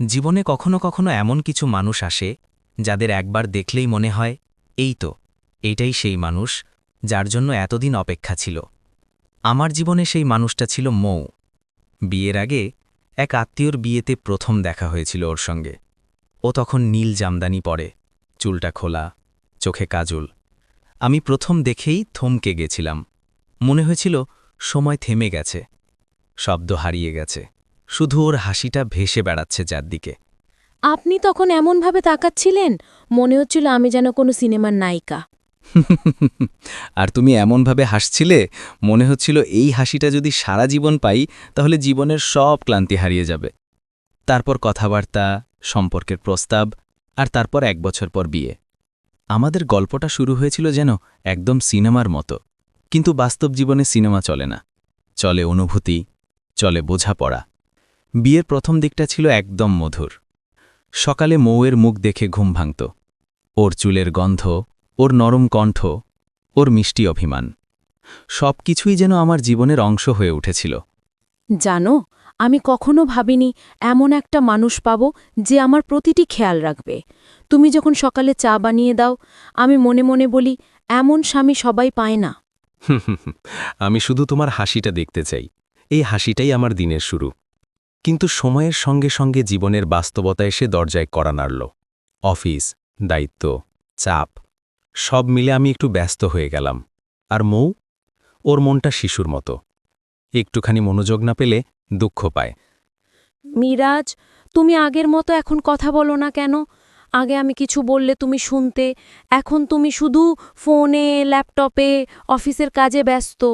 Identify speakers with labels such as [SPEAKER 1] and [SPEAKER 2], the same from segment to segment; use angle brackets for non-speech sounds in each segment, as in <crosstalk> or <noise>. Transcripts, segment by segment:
[SPEAKER 1] জীবনে কখনো কখনো এমন কিছু মানুষ আসে, যাদের একবার দেখলেই মনে হয়, এই তো এইটাই সেই মানুষ, যার জন্য এতদিন অপেক্ষা ছিল। আমার জীবনে সেই মানুষটা ছিল মৌ। বিয়ের আগে এক আত্মীয়র বিয়েতে প্রথম দেখা হয়েছিল ওর সঙ্গে। ও তখন নীল জামদানি পরে, চুলটা খোলা, চোখে কাজল। আমি প্রথম দেখেই থমকে গেছিলাম। মনে হয়েছিল, সময় থেমে গেছে, শব্দ হারিয়ে গেছে। শুধু ওর হাসিটা ভেসে বেড়াচ্ছে যার দিকে।
[SPEAKER 2] আপনি তখন এমনভাবে তাকাচ্ছিলেন? মনে হচ্ছিল আমি যেন কোনো সিনেমার নায়িকা। <laughs>
[SPEAKER 1] আর তুমি এমনভাবে হাসছিলে? মনে হচ্ছিল এই হাসিটা যদি সারা জীবন পাই তাহলে জীবনের সব ক্লান্তি হারিয়ে যাবে। তারপর কথাবার্তা সম্পর্কের প্রস্তাব আর তারপর এক বছর পর বিয়ে। আমাদের গল্পটা শুরু হয়েছিল যেন একদম সিনেমার মতো। কিন্তু বাস্তব জীবনে সিনেমা চলে না। চলে অনুভূতি চলে বোঝাপড়া। বিয়ের প্রথম দিকটা ছিল একদম মধুর। সকালে মৌয়ের মুখ দেখে ঘুম ভাঙত। ওর চুলের গন্ধ ওর নরম কণ্ঠ ওর মিষ্টি অভিমান। সব কিছুই যেন আমার জীবনের অংশ হয়ে উঠেছিল।
[SPEAKER 2] জানো আমি কখনো ভাবিনি এমন একটা মানুষ পাব যে আমার প্রতিটি খেয়াল রাখবে। তুমি যখন সকালে চা বানিয়ে দাও আমি মনে মনে বলি এমন স্বামী সবাই পায় না।
[SPEAKER 1] আমি শুধু তোমার হাসিটা দেখতে চাই। এই হাসিটাই আমার দিনের শুরু। কিন্তু সময়ের সঙ্গে সঙ্গে জীবনের বাস্তবতা এসে দরজায় করা নাড়ল। অফিস দায়িত্ব চাপ সব মিলে আমি একটু ব্যস্ত হয়ে গেলাম। আর মৌ? ওর মনটা শিশুর মতো। একটুখানি মনোযোগ না পেলে দুঃখ পায়।
[SPEAKER 2] মিরাজ তুমি আগের মতো এখন কথা বলো না কেন? আগে আমি কিছু বললে তুমি শুনতে। এখন তুমি শুধু ফোনে ল্যাপটপে অফিসের কাজে ব্যস্ত।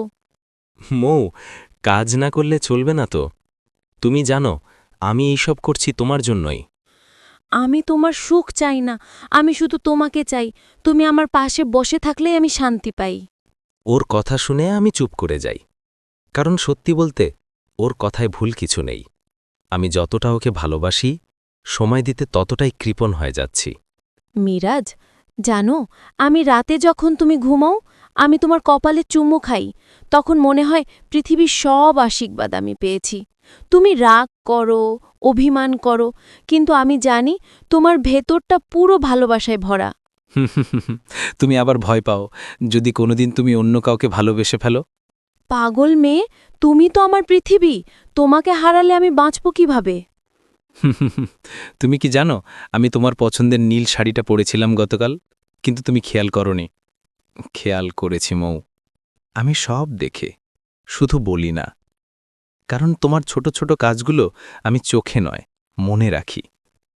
[SPEAKER 1] মৌ কাজ না করলে চলবে না তো? তুমি জানো আমি এইসব করছি তোমার জন্যই।
[SPEAKER 2] আমি তোমার সুখ চাই না আমি শুধু তোমাকে চাই তুমি আমার পাশে বসে থাকলেই আমি শান্তি পাই।
[SPEAKER 1] ওর কথা শুনে আমি চুপ করে যাই। কারণ সত্যি বলতে ওর কথায় ভুল কিছু নেই। আমি যতটা ওকে ভালোবাসি সময় দিতে ততটাই কৃপণ হয়ে যাচ্ছি।
[SPEAKER 2] মিরাজ জানো আমি রাতে যখন তুমি ঘুমাও আমি তোমার কপালে চুমু খাই তখন মনে হয় পৃথিবীর সব আশীর্বাদ আমি পেয়েছি। তুমি রাগ করো অভিমান করো কিন্তু আমি জানি তোমার ভেতরটা পুরো ভালোবাসায় ভরা। <laughs>
[SPEAKER 1] তুমি আবার ভয় পাও যদি কোনোদিন তুমি অন্য কাউকে ভালোবেসে ফেলো।
[SPEAKER 2] পাগল মেয়ে তুমি তো আমার পৃথিবী তোমাকে হারালে আমি বাঁচব কীভাবে? <laughs>
[SPEAKER 1] তুমি কি জানো আমি তোমার পছন্দের নীল শাড়িটা পরেছিলাম গতকাল কিন্তু তুমি খেয়াল করনি। খেয়াল করেছি মৌ। আমি সব দেখে শুধু বলি না কারণ তোমার ছোট ছোট কাজগুলো আমি চোখে নয় মনে রাখি।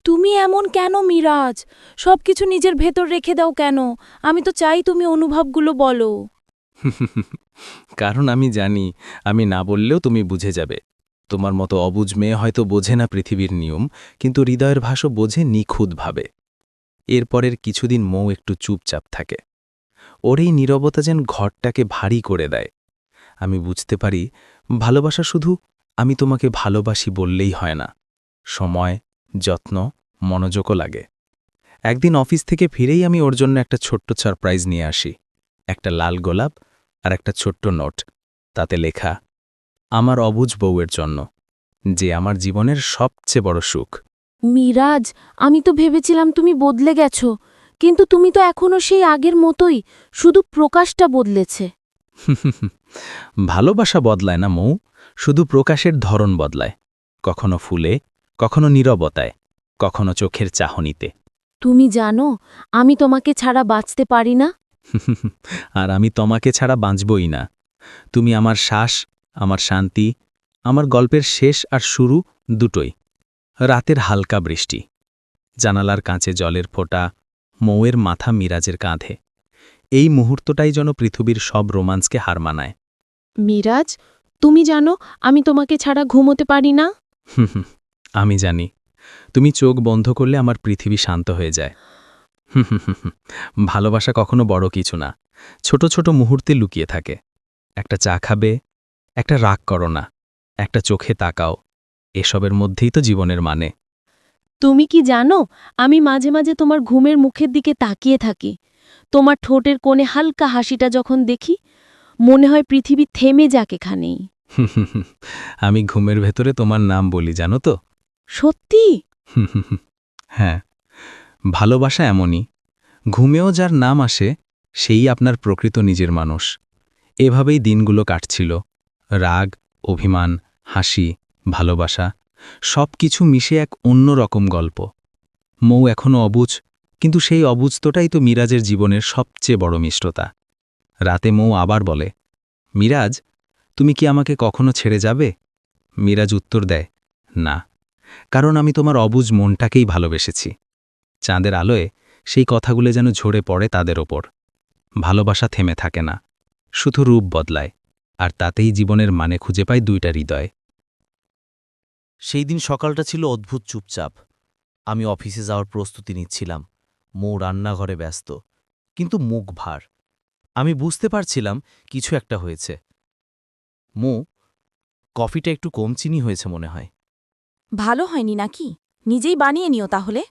[SPEAKER 2] তুমি এমন কেন মিরাজ? সবকিছু নিজের ভেতর রেখে দাও কেন? আমি তো চাই তুমি অনুভবগুলো বলো। <laughs>
[SPEAKER 1] কারণ আমি জানি আমি না বললেও তুমি বুঝে যাবে। তোমার মতো অবুঝ মেয়ে হয়তো বোঝে না পৃথিবীর নিয়ম কিন্তু হৃদয়ের ভাষা বোঝে নিখুঁতভাবে। এরপরের কিছুদিন মৌ একটু চুপচাপ থাকে। ওর এই নীরবতা যেন ঘরটাকে ভারী করে দেয়। আমি বুঝতে পারি ভালোবাসা শুধু আমি তোমাকে ভালোবাসি বললেই হয় না। সময়, যত্ন, মনোযোগও লাগে। একদিন অফিস থেকে ফিরেই আমি ওর জন্য একটা ছোট্ট সারপ্রাইজ নিয়ে আসি। একটা লাল গোলাপ আর একটা ছোট্ট নোট। তাতে লেখা, আমার অবুজ বউয়ের জন্য, যে আমার জীবনের সবচেয়ে বড় সুখ।
[SPEAKER 2] মিরাজ, আমি তো ভেবেছিলাম তুমি বদলে গেছো, কিন্তু তুমি তো এখনও সেই আগের মতোই শুধু প্রকাশটা বদলেছে। <laughs>
[SPEAKER 1] ভালোবাসা বদলায় না মৌ? শুধু প্রকাশের ধরন বদলায়। কখনো ফুলে কখনো নীরবতায় কখনো চোখের চাহনিতে।
[SPEAKER 2] তুমি জানো আমি তোমাকে ছাড়া বাঁচতে পারি না? <laughs>
[SPEAKER 1] আর আমি তোমাকে ছাড়া বাঁচবই না। তুমি আমার শ্বাস আমার শান্তি আমার গল্পের শেষ আর শুরু দুটোই। রাতের হালকা বৃষ্টি। জানালার কাঁচে জলের ফোঁটা মৌয়ের মাথা মিরাজের কাঁধে। এই মুহূর্তটাই যেন পৃথিবীর সব রোমান্সকে হার মানায়।
[SPEAKER 2] মিরাজ তুমি জানো আমি তোমাকে ছাড়া ঘুমোতে পারি না?
[SPEAKER 1] হুম হুম, আমি জানি। তুমি চোখ বন্ধ করলে আমার পৃথিবী শান্ত হয়ে যায়। ভালোবাসা কখনো বড় কিছু না। ছোট ছোট মুহূর্তে লুকিয়ে থাকে। একটা চা খাবে একটা রাগ করো না একটা চোখে তাকাও এসবের মধ্যেই তো জীবনের মানে।
[SPEAKER 2] তুমি কি জানো আমি মাঝে মাঝে তোমার ঘুমের মুখের দিকে তাকিয়ে থাকি। তোমার ঠোঁটের কোণে হালকা হাসিটা যখন দেখি মনে হয় পৃথিবী থেমে যাক এখানেই। <laughs>
[SPEAKER 1] আমি ঘুমের ভেতরে তোমার নাম বলি জানো তো?
[SPEAKER 2] সত্যি। <laughs>
[SPEAKER 1] হ্যাঁ ভালোবাসা এমনই। ঘুমেও যার নাম আসে সেই আপনার প্রকৃত নিজের মানুষ। এভাবেই দিনগুলো কাটছিল। রাগ অভিমান হাসি ভালোবাসা সব কিছু মিশে এক অন্য রকম গল্প। মৌ এখনও অবুঝ কিন্তু সেই অবুঝতোটাই তো মিরাজের জীবনের সবচেয়ে বড় মিষ্টতা। রাতে মৌ আবার বলে, মিরাজ, তুমি কি আমাকে কখনো ছেড়ে যাবে? মিরাজ উত্তর দেয়, না, কারণ আমি তোমার অবুজ মনটাকেই ভালোবেসেছি। চাঁদের আলোয় সেই কথাগুলো যেন ঝরে পড়ে তাদের ওপর। ভালোবাসা থেমে থাকে না, শুধু রূপ বদলায়, আর তাতেই জীবনের মানে খুঁজে পায় দুইটা হৃদয়।
[SPEAKER 3] সেই দিন সকালটা ছিল অদ্ভুত চুপচাপ। আমি অফিসে যাওয়ার প্রস্তুতি নিচ্ছিলাম। মৌ রান্নাঘরে ব্যস্ত। কিন্তু মুখ ভার। আমি বুঝতে পারছিলাম কিছু একটা হয়েছে। মো কফিটা একটু কম চিনি হয়েছে মনে হয়।
[SPEAKER 4] ভালো হয়নি নাকি? নিজেই বানিয়ে নিও তাহলে।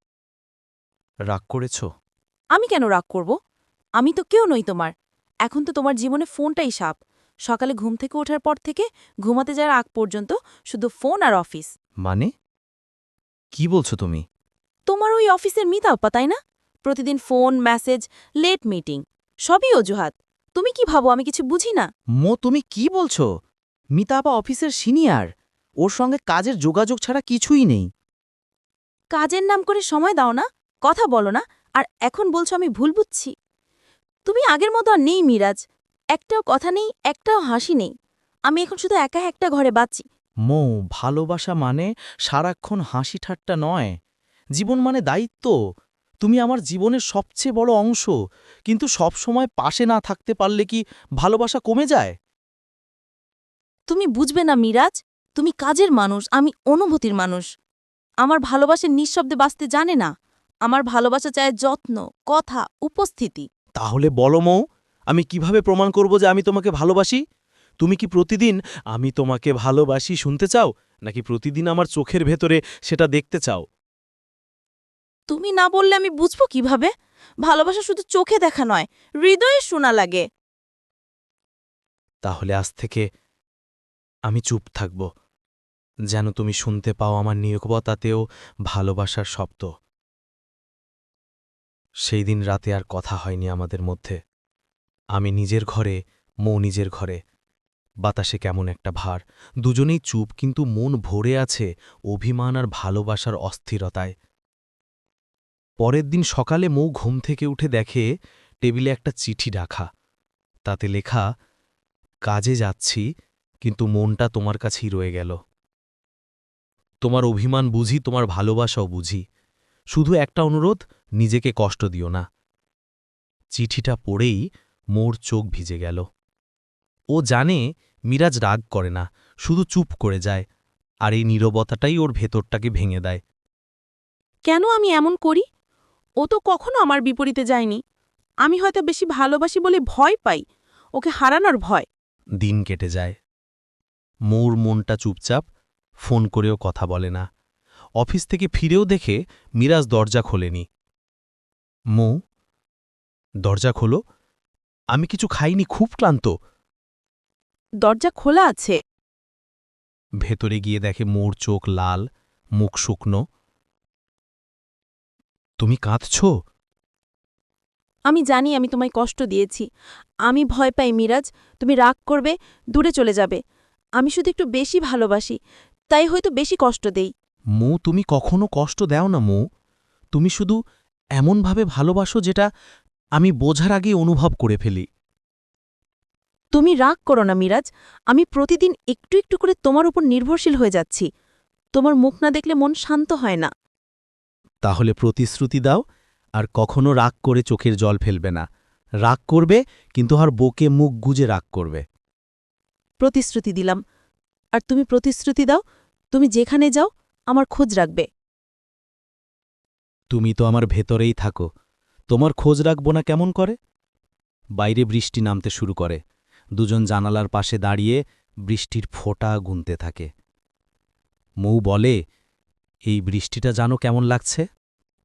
[SPEAKER 3] রাগ করেছ?
[SPEAKER 4] আমি কেন রাগ করব? আমি তো কেউ নই তোমার। এখন তো তোমার জীবনে ফোনটাই সাপ। সকালে ঘুম থেকে ওঠার পর থেকে ঘুমাতে যাওয়ার আগ পর্যন্ত শুধু ফোন আর অফিস।
[SPEAKER 3] মানে? কি বলছো তুমি?
[SPEAKER 4] তোমার ওই অফিসের মিতাপ্পা তাই না? প্রতিদিন ফোন মেসেজ লেট মিটিং সবই অজুহাত। তুমি কি ভাবো আমি কিছু বুঝি না?
[SPEAKER 3] মো তুমি কি বলছো? মিতাপা অফিসের সিনিয়র। ওর সঙ্গে কাজের যোগাযোগ ছাড়া কিছুই নেই।
[SPEAKER 4] কাজের নাম করে সময় দাও না কথা বলো না আর এখন বলছো আমি ভুল বুঝছি। তুমি আগের মতো আর নেই মিরাজ। একটাও কথা নেই একটাও হাসি নেই। আমি এখন শুধু একা একটা ঘরে বাঁচি
[SPEAKER 3] মো ভালোবাসা মানে সারাক্ষণ হাসি ঠাট্টা নয়। জীবন মানে দায়িত্ব। তুমি আমার জীবনের সবচেয়ে বড় অংশ কিন্তু সব সময় পাশে না থাকতে পারলে কি ভালোবাসা কমে যায়?
[SPEAKER 4] তুমি বুঝবে না মিরাজ তুমি কাজের মানুষ আমি অনুভূতির মানুষ। আমার ভালোবাসে নিঃশব্দে বাঁচতে জানে না। আমার ভালোবাসা চায় যত্ন কথা উপস্থিতি।
[SPEAKER 3] তাহলে বলো মৌ আমি কীভাবে প্রমাণ করব যে আমি তোমাকে ভালোবাসি? তুমি কি প্রতিদিন আমি তোমাকে ভালোবাসি শুনতে চাও নাকি প্রতিদিন আমার চোখের ভেতরে সেটা দেখতে চাও?
[SPEAKER 4] তুমি না বললে আমি বুঝব কীভাবে? ভালোবাসা শুধু চোখে দেখা নয়, হৃদয়ে শোনা লাগে।
[SPEAKER 3] তাহলে আজ থেকে আমি চুপ থাকব। যেন তুমি শুনতে পাও আমার নিয়োগবতাতেও ভালোবাসার শব্দ। সেই দিন রাতে আর কথা হয়নি আমাদের মধ্যে। আমি নিজের ঘরে, মৌ নিজের ঘরে। বাতাসে কেমন একটা ভার। দুজনেই চুপ, কিন্তু মন ভরে আছে অভিমান আর ভালোবাসার অস্থিরতায়। পরের দিন সকালে মৌ ঘুম থেকে উঠে দেখে টেবিলে একটা চিঠি রাখা। তাতে লেখা, কাজে যাচ্ছি, কিন্তু মনটা তোমার কাছেই রয়ে গেল। তোমার অভিমান বুঝি, তোমার ভালোবাসাও বুঝি। শুধু একটা অনুরোধ, নিজেকে কষ্ট দিও না। চিঠিটা পড়েই মোর চোখ ভিজে গেল। ও জানে মিরাজ রাগ করে না, শুধু চুপ করে যায়, আর এই নীরবতাটাই ওর ভেতরটাকে ভেঙে দেয়।
[SPEAKER 4] কেন আমি এমন করি? ও তো কখনো আমার বিপরীতে যায়নি। আমি হয়তো বেশি ভালোবাসি বলে ভয় পাই। ওকে হারানোর ভয়।
[SPEAKER 3] দিন কেটে যায়। মৌর মনটা চুপচাপ ফোন করেও কথা বলে না। অফিস থেকে ফিরেও দেখে মিরাজ দরজা খোলেনি। মৌ দরজা খোলো। আমি কিছু খাইনি খুব ক্লান্ত।
[SPEAKER 4] দরজা খোলা আছে।
[SPEAKER 3] ভেতরে গিয়ে দেখে মোর চোখ লাল মুখ শুকনো। তুমি কাঁদছ?
[SPEAKER 4] আমি জানি আমি তোমায় কষ্ট দিয়েছি। আমি ভয় পাই মিরাজ তুমি রাগ করবে দূরে চলে যাবে। আমি শুধু একটু বেশি ভালোবাসি তাই হয়তো বেশি কষ্ট দেই।
[SPEAKER 3] মৌ তুমি কখনো কষ্ট দাও না মৌ। তুমি শুধু এমনভাবে ভালোবাসো যেটা আমি বোঝার আগেই অনুভব করে ফেলি।
[SPEAKER 4] তুমি রাগ করো না মিরাজ আমি প্রতিদিন একটু একটু করে তোমার উপর নির্ভরশীল হয়ে যাচ্ছি। তোমার মুখ না দেখলে মন শান্ত হয় না।
[SPEAKER 3] তাহলে প্রতিশ্রুতি দাও আর কখনো রাগ করে চোখের জল ফেলবে না। রাগ করবে কিন্তু আর বুকে মুখ গুজে রাগ করবে।
[SPEAKER 4] প্রতিশ্রুতি দিলাম। আর তুমি প্রতিশ্রুতি দাও তুমি যেখানে যাও আমার খোঁজ রাখবে।
[SPEAKER 3] তুমি তো আমার ভেতরেই থাকো। তোমার খোঁজ রাখব না কেমন করে? বাইরে বৃষ্টি নামতে শুরু করে। দুজন জানালার পাশে দাঁড়িয়ে বৃষ্টির ফোঁটা গুনতে থাকে। মৌ বলে এই বৃষ্টিটা জানো কেমন লাগছে?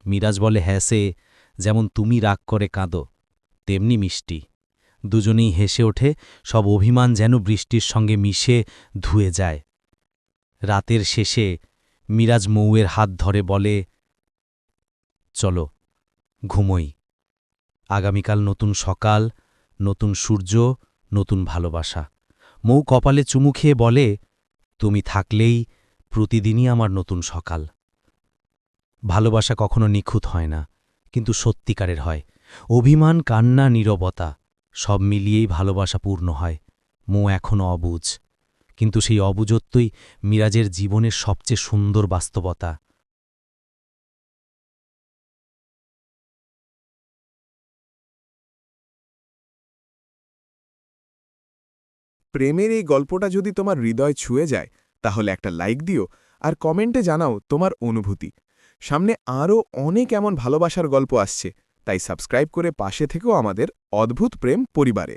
[SPEAKER 3] মিরাজ বলে হ্যাঁ সে, যেমন তুমি রাগ করে কাঁদো, তেমনি মিষ্টি। দুজনেই হেসে ওঠে, সব অভিমান যেন বৃষ্টির সঙ্গে মিশে ধুয়ে যায়। রাতের শেষে মিরাজ মৌয়ের হাত ধরে বলে, চলো, ঘুমোই। আগামীকাল নতুন সকাল, নতুন সূর্য, নতুন ভালোবাসা। মৌ কপালে চুমু খেয়ে বলে, তুমি থাকলেই প্রতিদিনই আমার নতুন সকাল। ভালোবাসা কখনো নিখুঁত হয় না, কিন্তু সত্যিকারের হয়। অভিমান, কান্না, নীরবতা, সব মিলিয়েই ভালোবাসা পূর্ণ হয়। মো এখনও অবুজ। কিন্তু সেই অবুজত্বই মিরাজের জীবনের সবচেয়ে সুন্দর বাস্তবতা।
[SPEAKER 5] প্রেমের এই গল্পটা যদি তোমার হৃদয় ছুঁয়ে যায় তাহলে একটা লাইক দিও আর কমেন্টে জানাও তোমার অনুভূতি। সামনে আরও অনেক এমন ভালোবাসার গল্প আসছে, তাই সাবস্ক্রাইব করে পাশে থেকেও আমাদের অদ্ভুত প্রেম পরিবারে।